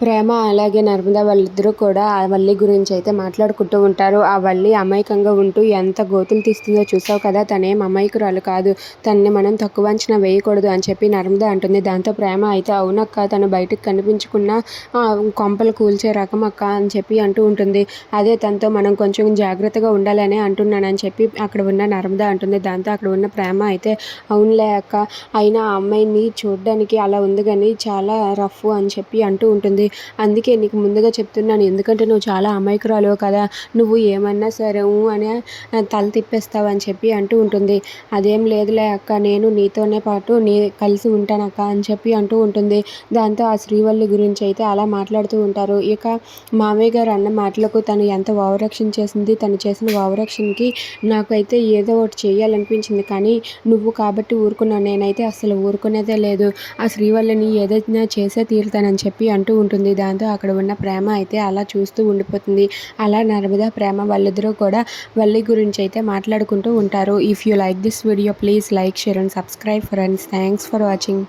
ప్రేమ అలాగే నర్మద వాళ్ళిద్దరూ కూడా ఆ వల్లి గురించి అయితే మాట్లాడుకుంటూ ఉంటారు. ఆ వల్లి అమాయకంగా ఉంటూ ఎంత గోతులు తీస్తుందో చూసావు కదా? తనేం అమాయకురాలు కాదు. తనని మనం తక్కువ అంచనా వేయకూడదు అని చెప్పి నర్మద అంటుంది. దాంతో ప్రేమ అయితే అవునక్క తను బయటకు కనిపించుకున్న కొంపలు కూల్చే రకం అక్క అని చెప్పి అంటూ ఉంటుంది. అదే తనతో మనం కొంచెం జాగ్రత్తగా ఉండాలని అంటున్నానని చెప్పి అక్కడ ఉన్న నర్మద అంటుంది. దాంతో అక్కడ ఉన్న ప్రేమ అయితే అవునులే అక్క అయినా ఆ అమ్మాయిని చూడడానికి అలా ఉంది కానీ చాలా రఫ్ అని చెప్పి అంటూ ఉంటుంది. అందుకే నీకు ముందుగా చెప్తున్నాను ఎందుకంటే నువ్వు చాలా అమాయకురాలు కదా నువ్వు ఏమన్నా సరే అని తల తిప్పేస్తావు అని చెప్పి అంటూ ఉంటుంది. అదేం లేదులే అక్క నేను నీతోనే పాటు నీ కలిసి ఉంటాను అక్క అని చెప్పి అంటూ ఉంటుంది. దాంతో ఆ శ్రీవల్లి గురించి అయితే అలా మాట్లాడుతూ ఉంటారు. ఇక మామయ్య గారు అన్న మాటలకు తను ఎంత ఓవరక్షణ చేసింది తను చేసిన వావరక్షణకి నాకైతే ఏదో ఒకటి చేయాలనిపించింది. కానీ నువ్వు కాబట్టి ఊరుకున్నావు నేనైతే అసలు ఊరుకునేదే లేదు. ఆ శ్రీవల్లిని ఏదైనా చేసే తీరుతానని చెప్పి అంటూ ఉంటుంది. ఉంటుంది. దాంతో అక్కడ ఉన్న ప్రేమ అయితే అలా చూస్తూ ఉండిపోతుంది. అలా నర్మదా ప్రేమ వాళ్ళిద్దరూ కూడా వల్లి గురించి అయితే మాట్లాడుకుంటూ ఉంటారు. If you like this video please like share and subscribe friends thanks for watching